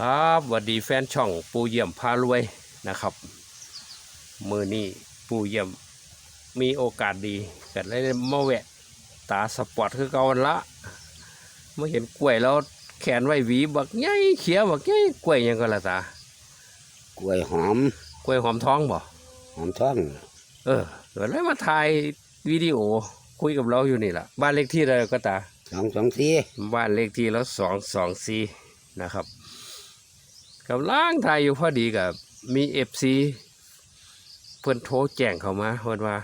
ครับสวัสดีแฟนช่องปูเยี่ยมพารวยนะครับ มือนี้ปูเยี่ยมมีโอกาสดีก็เลยมาแวะ ตาสปอร์ตคือเก่าหั่นละเมื่อเห็นกล้วยแล้วแขนไว้หวีบักใหญ่เขียวบักใหญ่กล้วยหยังก็ละตากล้วยหอมกล้วยหอมท้องบ่หอมท้อง เออเดี๋ยวเลยมาถ่ายวิดีโอคุยกับเราอยู่นี่ล่ะบ้านเลขที่อะไรก็ตาสองสองสี่บ้านเลขที่แล้วสองสองสี่นะครับ กำลังถ่ายอยู่พอดีกับมีเอฟซีเพื่อนโทรแจ้งเข้ามาเพื่อนว่า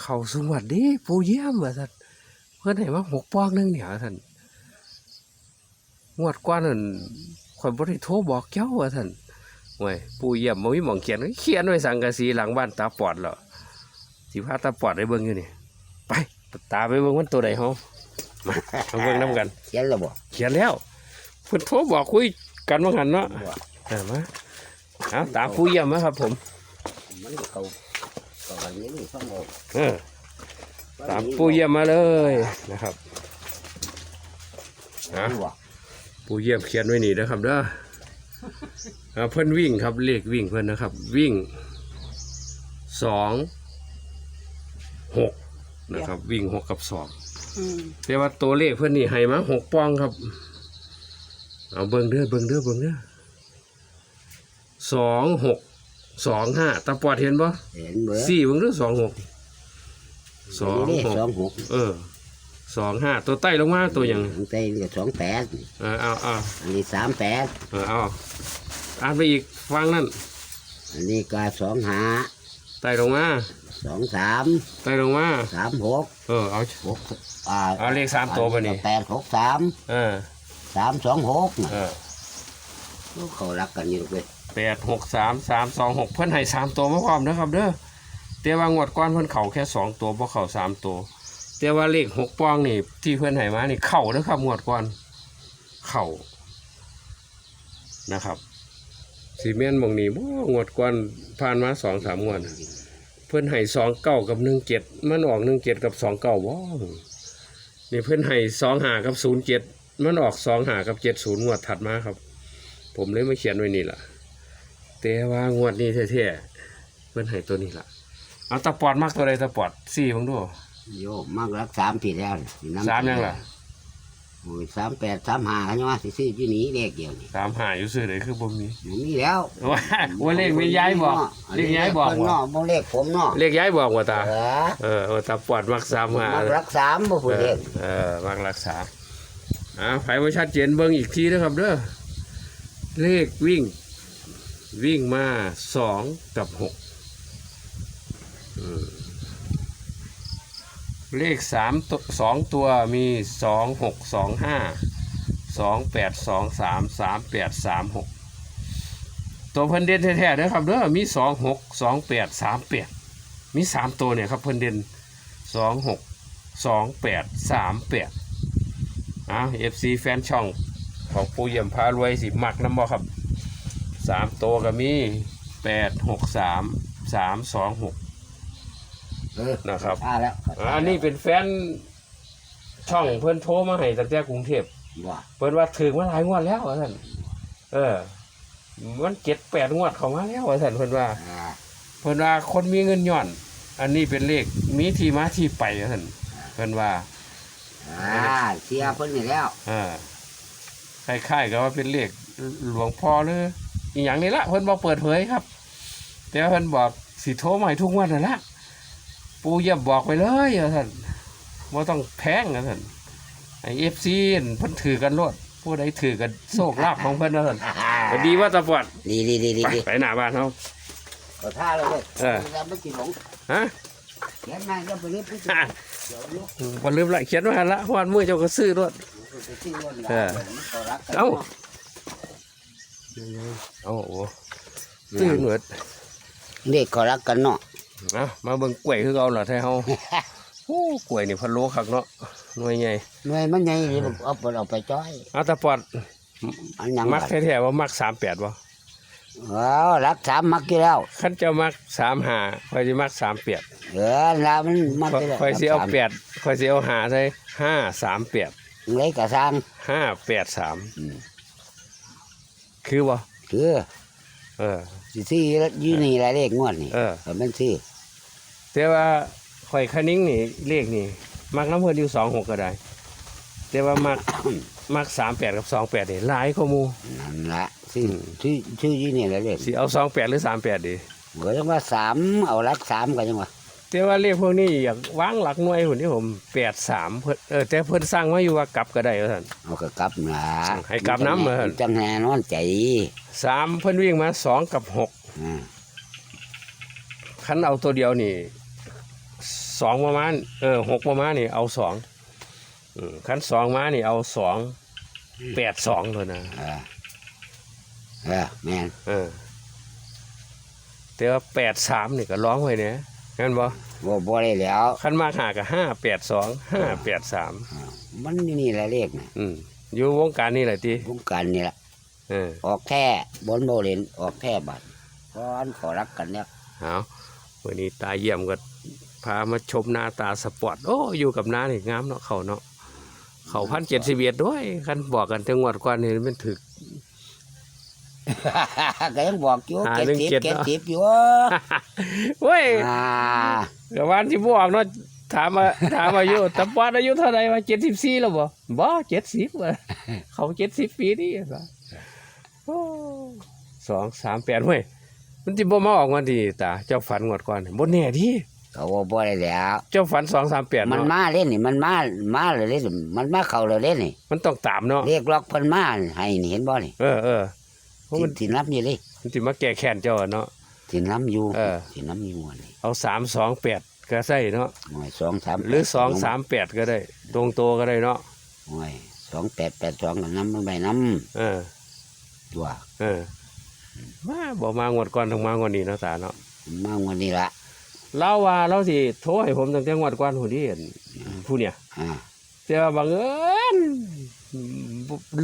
เขาสวัสดีปูเยี่ยมว่าท่านเพื่อนให้มาหกปอกหนึงเนี่ยท่านงวดกว่านั่นคนบริโทรบอกเจ้าว่าท่านโอ้ยปูเยี่ยมมันมีหมองเขียนเขียนไว้สังกะสีหลังบ้านตาปอดเหรอสิพาตาปอดได้เบิ่งอยู่นี่ไปตาไปเบิ่งมันตัวใดเฮามาเอาเบิ่งน้ำกัน เขียนแล้วบ่เขียนแล้วเพิ่นโทรบอกคุยกันว่าหันเนาะบ่เออมาเอาตามผู้เยี่ยมมาครับ ผมมันเขาเขาแบบนี้นี่ช่องโอ้เออตามผู้เยี่ยมมาเลยนะครับฮะบ่ผู้เยี่ยมเขียนไว้นี่นะครับเด้อเอาเพิ่นวิ่งครับเลขวิ่งเพิ่นนะครับ วิ่งสองหกนะครับ วิ่งหกกับสองแต่ว่าตัวเลขเพิ่นนี่ให้มาหกปองครับ เอาเบิ่งเด้อเบิ่งเด้อเบิ่งเด้อ สองหกสองห้าตาปอดเห็นปะเห็นเบ่สี่เบิ่งเด้อสองหกสองนี่หกสองหกเออสองห้าตัวใต้ลงมาตัวอย่างอันใต้เรียกสองแปดเออเอาเอาอันนี้สามแปดเออเอาอ่านไปอีกฟังนั่นอันนี้ก็สองห้าใต้ลงมาสองสามใต้ลงมาสามหกเออเอาหกอ่าเอาเลขสามตัวไปนี่แปดหกสามเออสามสองหกเออเขารักกันอยู่เลย แปดหกสามสามสองหกเพิ่อนให้สามตัวมาพร้อมนะครับเด้อแต่ว่างวดก้อนเพิ่อนเข่าแค่สองตัวเพราะเข่าสามตัวแต่ว่าเลขหกปองนี่ที่เพิ่อนให้มานี่เข่านะครับงวดก้อนเข่านะครับซีเมนต์บางนี่บ่งวดก้อนผ่านมาสองสามงวดเพื่อนให้สองเก้ากับหนึ่งเจ็ดมันออกหนึ่งเจ็ดกับสองเก้าบ่นี่เพื่อนให้สองหากับศูนย์เจ็ดมันออกสองหากับเจ็ดศูนย์งวดถัดมาครับ ผมเลยมาเขียนไว้นี่แหละ แต่ว่างวดนี้แท้ๆเพื่อนให้ตัวนี้ล่ะเอาตะปอดมากตัวใดตะปอดสี่บังดูโยมากรักสามผิดแล้วนี่น้ำสามยังล่ะโอ้ยสามแปดสามห้าเขาจะมาซื้อๆอยู่นี้เลขเดียวนี่สามหาอยู่ซื้อไหนคือบ่มีมันมีแล้วว่าว่าเลขไม่ย้ายบอกเลขย้ายบอกเพิ่นว่าเนาะบ่เลขผมเนาะเลขย้ายบอกว่าตา เออเออว่าตาปอดมักสามหา มารักสามบ่ผู้เอเด็อกเออมักรักษาอ่าไผว่าชัดเจนเบิ่งอีกทีนะครับเด้อ เลขวิ่ง วิ่งมาสองกับหกเลขสามตัวสองตัวมีสองหกสองห้าสองแปดสองสามสามแปดสามหกตัวเพิ่นเด่นแท้ๆนะครับเด้อมีสองหกสองแปดสามแปดมีสามตัวเนี่ยครับเพิ่นเด่นสองหกสองแปดสามแปดอ่าเอฟซีแฟนช่องของปูเยี่ยมพารวยสิมักน้ำบ่ครับ สามตัวก็มีแปดหกสามสามสองหกเออนะครับอ่าแล้วอันนี้เป็นแฟนช่องเพื่อนโทรมาให้ตั้งแต่กรุงเทพว่าเพิ่นว่าถึงมาหลายงวดแล้วว่าท่านเออ มันเจ็ดแปดงวดเข้ามาแล้วว่าท่านเพิ่นว่าอ่าเพิ่นว่าคนมีเงินย่อน อันนี้เป็นเลขมีที่มาที่ไปว่าท่านเพิ่นว่าอ่าเสียเพิ่นนี่แล้ว เออคล้ายๆกับว่าเป็นเลขหลวงพ่อหรือ อีหยังนี่ละเพิ่นบ่เปิดเผยครับ แต่ว่าเพิ่นบอกสิโทรมาให้ทุกงวันนั่นละปูเยี่ยมบอกไปเลยว่าท่านว่าต้องแพงนะท่านไอเอฟซีเพิ่นถือกันรวดผู้ใดถือกันโชคลาภของเพิ่นนะท่านก็ดีว่าตะปอดดีดีดีดีไปดีไปหน้าบ้านเขาก็ท่าเลยเว้ยเออแล้วไม่กินหลงฮะเขียนมาแล้วไปเรียบไปกินเดี๋ยวลูกวันลืมละเขียนไว้หันละฮอดมือเจ้าก็ซื้อรวดไปซื้อรถนี่เออเขารักกัน เอ้าโอ้โหซื้อหนวดเด็กเขารักกันเนาะนะมาเบิ่งกล้วยคือเอาล่ะแท้เฮาโอ้กล้วยนี่พะโล้คักเนาะหน่วยใหญ่หน่วยมันใหญ่เลยเอาไปเอาไปจ้อยเอาตะปอดอันยังมักแท้ๆว่ามัก38บ่ว้าวรักสามมักกี่แล้วคันเจ้ามัก35ข่อยสิมัก38เออแล้วมันมักกี่แล้วข่อยสิเอา8ข่อยสิเอาหาใส่538เล็กกระซัง583อืม คือบ่คือเออ สิซื้อแล้วอยู่นี่หลายเลขงวดนี่เออ ก็มันซื้อแต่ว่าข่อยคณิ้งนี่เลขนี่ มักน้ำเพิ่นอยู่สองหกก็ได้ แต่ว่ามัก มักสามแปดกับสองแปดนี่หลายข้อมูนั่นละซื้อซื้อซื้ออยู่นี่หลายเลขสิเอาสองแปดหรือสามแปดดีก็ยังว่าสามเอารักสามก็ยังว่า แต่ว่าเลขพวกนี้อยากวางหลักหน่วยหุ่นที่ผมแปดสามเพิ่นเออแต่เพิ่นสร้างมาอยู่ว่ากลับก็ได้ว่าท่านเอาก็กลับนะให้กลับนำเหรอ จังแหนอนใจสามเพิ่นวิ่งมาสองกับหกอ่าคันเอาตัวเดียวนี่สองประมาณเออหกประมาณนี่เอาสองอืมคันสองมานี่เอาสองแปดสองเลยนะเออเออแม่นเออแต่ว่าแปดสามนี่ก็ร้องไว้เนี่ย งั้นบ่บ่บ่ได้แล้วคันมากหากับห้าแปดสองห้าแปดสามอ่ามันอยู่นี่หลายเลขนะอืมอยู่วงการนี่แหละทีวงการนี่ละเออออกแท้บนโบเลนออกแท้บัดเพราะอันขอรักกันเนี่ยเอาวันนี้ตาเยี่ยมก็พามาชมหน้าตาสปอร์ตโอ้อยู่กับน้านี่งามเนาะเขาเนาะเขาพันเจ็ดสิบเอ็ดด้วยคันบอกกันจังหวัดกว่านี่มันถึก ก็ยังบอกอยู่หาเก็ดเรื่องสิบเก็ดเก็ดเนาะสิบอยู่เว้ยอ่ากับวันที่บอกเนาะถามมาถามอายุตะปอนอายุเท่าไหร่ว่าเจ็ดสิบสี่แล้วบ่บ่เจ็ดสิบว่ะเขาเจ็ดสิบปีนี่ว่ะโอ้สองสามแปดเว้ยมันจะบ่มาออกวันดีตาเจ้าฝันงวดก่อนบ่แน่ดิก็ว่าบ่ได้แล้วเจ้าฝันสองสามแปดมันเนาะมาเล่นนี่มันมามาเลยเล่นมันมาเข้าเลยเล่นนี่มันต้องตามเนาะเรียกล็อกเพิ่นมาให้นี่เห็นบ่นี่เออเออ เพราะสิมัน สินับอยู่เลยมันสิมาแก้แค้นเจ้าอะเนาะ สินับอยู่เออ สินับอยู่อันนี่เอาสามสองแปดก็ได้เนาะหน่วยสองสามหรือสองสามแปดก็ได้ ตรงตัวก็ได้เนาะหน่วยสองแปดแปดสองก็นำมันไปนเออำตัวเออมาบอกมางวดก่อนต้องมางวดนี้เนาะตาเนาะมาวันนี้ละเล่าว่าเราสิโทรให้ผมตั้งแต่งวดก่อนผู้ที่เห็นผู้เนี่ยอ่าแต่ว่าบังเอิญบ่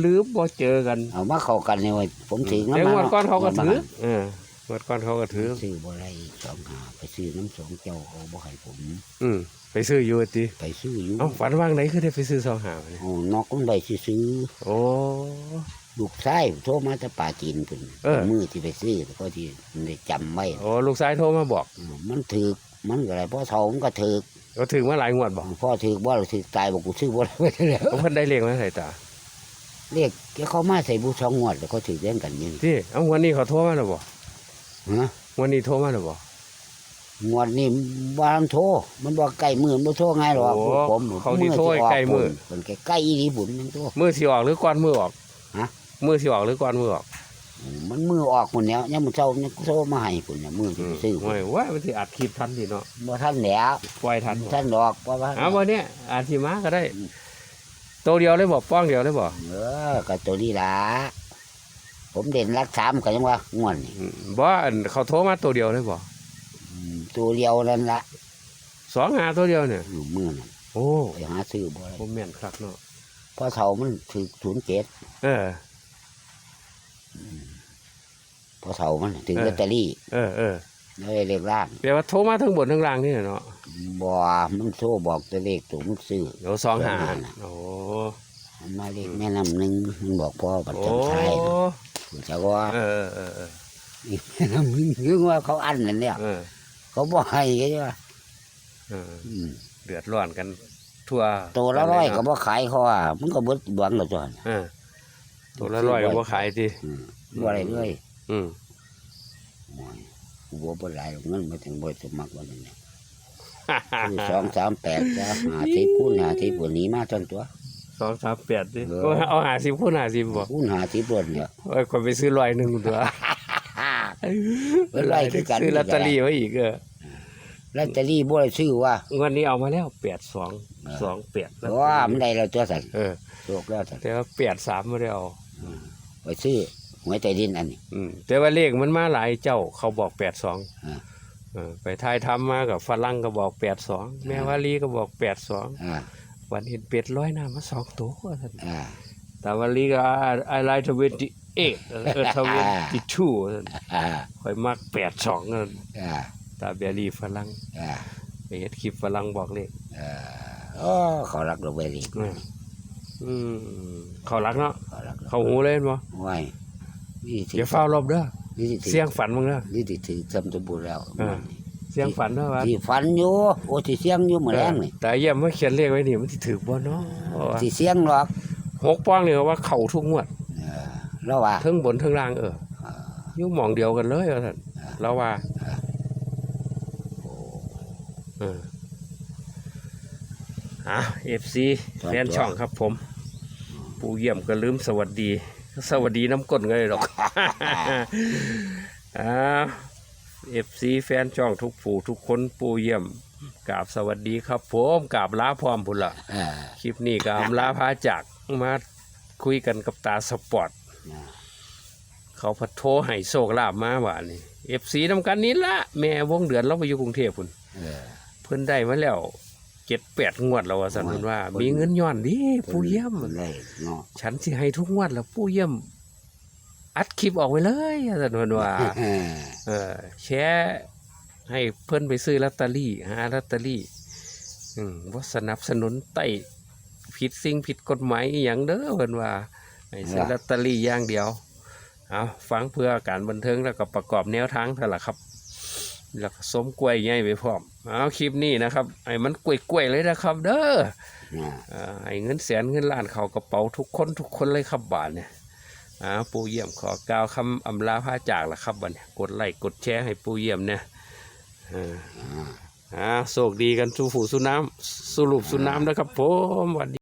ลืมบ่เจอกันเอามาเข้ากันนี่เว้ยผมถือแต่น้ำงวดก่อนเขาก็ถือมาเอองวดก่อนเขาก็ถือซื้อบ่ได้สองหาไปซื้อน้ำสองเจ้าเขาบ่ให้ผม อืมไปซื้ออยู่ติไปซื้ออยู่เอ้าฝันว่างไหนคือได้ไปซื้อสองหาเนี่ยโอ้นอกมันไปซื้อโอ้ลูกชายโทรมาแต่ป่าจีนพุ่นเออมือที่ไปซื้อก็ที่มันได้จำไว้โอ้ลูกชายโทรมาบอกอืมมันถือกมันก็อะไรพ่อเฒ่ามันก็ถือ กก็ถึงมาหลายงวดบอกพ่อถือกบ่เราถือกตายบอกกูซื้อบ่ได้ไปแล้วผมเพิ่นได้เลขมาใส่ตาเรียกแกเขามาใส่บูสองงวดแล้วเขาถือเล่นกันอยินที่เอาวันนี้เขาโทรมาแล้วบ่ฮะวันนี้โทรมาแล้วบ่งวดนี้บ้านโทรมันบอกใกล้มือมันบ่โทรง่ายหรอกโอ้พวกผมเขาที่โทรใกล้มือมันใกล้ๆอีหลีบุญมันโทรมือสิออกหรือก่อนมือออกฮะมือสิออกหรือก่อนมือออก มันมือออกหมดแล้วยังมันเจ้ายังโทรมาให้พุ่นน่ะมือที่ไปซื้อโอ้ยว่ามันสิอัดคลิปทันสิเนาะบ่ทันแล้วปล่อยทันบ่ท่านดอกเพราะว่าเอาวันนี้อาจสิมาก็ได้ตัวเดียวเลยบ่ป้องเดียวเลยบ่เออก็ตัวนี้ล่ะผมเด่นรักสามก็ยังว่างวดนี่อืมบ่อันเขาโทรมาตัวเดียวเลยบ่อืมตัวเดียวนั่นละสองหาตัวเดียวเนี่ย อยู่มือนั่นโอ้ไปหาซื้อบ่ได้ผมแม่นคักเนาะเพราะเท่ามันถือศูนย์เจ็ดเออเพราะเท่ามันถือเออลอตเตอรี่เออเออแล้วได้เลขล่างแปลว่าโทรมาทั้งบนทั้งล่างนี่น่ะเนาะบ่มันโทรบอกตัวเลขตัวมันซื้อเดี๋ยวสองหาสองหาโอ้มันมาเลขแม่น้ำหนึ่งมันบอกพ่อบัตรโอ้จำไทายนะจะว่าเออเออเออแม่น้ำหนึ่งคือว่าเขาอันนั่นเนี่ยเออเขาบอกให้ก็ใช่ป่ะเอออืมเดือดร้อนกัน ทั่วตัวละร้อยก็เนาะบ่ขายเขาอะมันก็เบิดหวังกับตัวน่ะเออตัวละร้อยก็บ่ขายติอืมบ่อะไรเลย อืมโอ้ยกูบ่บ่หลายหรอกเงินมาถึงบ่สมัครวันนี้เนี่ยคือสองสามแปดจ้ะหาที่คูณหาที่ปวดนี้มาจนตัว สองสามแปดดิเออโอ้ยเอาหาสิบคูณหาสิบบ่คูณหาที่ปวดเนี่ยโอ้ยคนไปซื้อร้อยหนึ่งตัวเออร้อยคือกันซื้อลอตเตอรี่ไว้อีกเออลอตเตอรี่บ่ได้ซื้อว่าวันนี้เอามาแล้วแปดสองเออสองแปดว่ามันได้แล้วตัวสั่นเออ โชคแล้วสั่นแต่ว่าแปดสามไม่ได้เอาไปซื้อ หวยใต้ดินอันนี้ อืมแต่ว่าเลขมันมาหลายเจ้าเขาบอกแปดสองอ่าเออไปทายทำมากับฝรั่งก็บอกแปดสองแม่วาลีก็บอกแปดสองอ่าวันเห็นเป็ดร้อยหน้ามาสองตัวท่านอ่า แต่วาลีก็ไอไลท์ทเวนตี้เอ็ดเออทเวนตี้ทูท่านอ่าคอยมักแปดสองนั่นอ่าตาเบลลี่ฝรั่งอ่าไปเห็นคลิปฝรั่งบอกเลขอ่าโอ้เขารักเราไปดิอืมอืมเขารักเนาะเขารักเราเขาหูเล่นบ่ ไว้ นี่สิอย่าเฝ้ารอบเด้อนี่สิเสียงฝันมึงเด้อนี่สิถือจำตัวบุญแล้วอ่าเสียงฝันเด้อว่าที่ฝันอยู่โอ้ที่เสียงอยู่เหมือนแรงนี่แต่เยี่ยมว่าเขียนเลขไว้นี่มันสิถือบ่เนาะที่เสียงหรอกหกป้องนี่ว่าเข้าทุกงวดเออแล้วว่าเทั้งบนเทั้งล่างเอออยู่หมองเดียวกันเลยว่าซั่นแล้วว่าเอออะ FC แฟนช่องครับผมปูเยี่ยมก็ลืมสวัสดี สวัสดีน้ำก้นก็เลยหรอกอ่า FC แฟนช่องทุกผู้ทุกคนปูเยี่ยมกราบสวัสดีครับผมกราบลาพร้อมพุ่นละเออคลิปนี้ก็อำลาพาจากมาคุยกันกับตาสปอร์ตนะเขาพัดโทรให้โชคลาภมาว่านี่เอฟซีนำกันนี้ละแม่วงเดือนเราไปอยู่กรุงเทพพุ่นเออเพิ่นได้มาแล้วเจ็ดแปดงวดแล้วว่าสันเพิ่นว่า มีเงินย้อนดิผู้เยี่ยมพิ่นได้เนาะฉันสิให้ทุกงวดแล้วผู้เยี่ยม อัดคลิปออกไว้เลยว่าสันเพิ่นว่าเออเออแชร์ให้เพิ่นไปซื้อลอตเตอรี่หาลอตเตอรี่ อืมว่าสนับสนุนไต้ผิดสิ่งผิดกฎหมายอหย่างเด้อเพิ่นว่าให้ซื้อลอตเตอรี่อย่างเดียวเอาฟังเพื่อการบันเทิงแล้วก็ประกอบแนวทางเท่าละครับ แล้วก็สมกล้วยใหญ่ไปพร้อมเอาคลิปนี้นะครับไอ้มันกล้วยๆเลยนะครับ เด้อนะอ่าไอ้เงินแสนเงินล้านเข้ากระเป๋าทุกคนทุกคนเลยครับบาทเนี่ยอ่าปูเยี่ยมขอกล่าวคำอำลาพาจากละครับบัดเนี่ยกดไลค์กดแชร์ให้ปูเยี่ยมเนี่ยอ่าอ่าอ่าโชคดีกันสู้ฝูสู้น้ำสู้ลูกสู้น้ำนะครับผมสวัสดี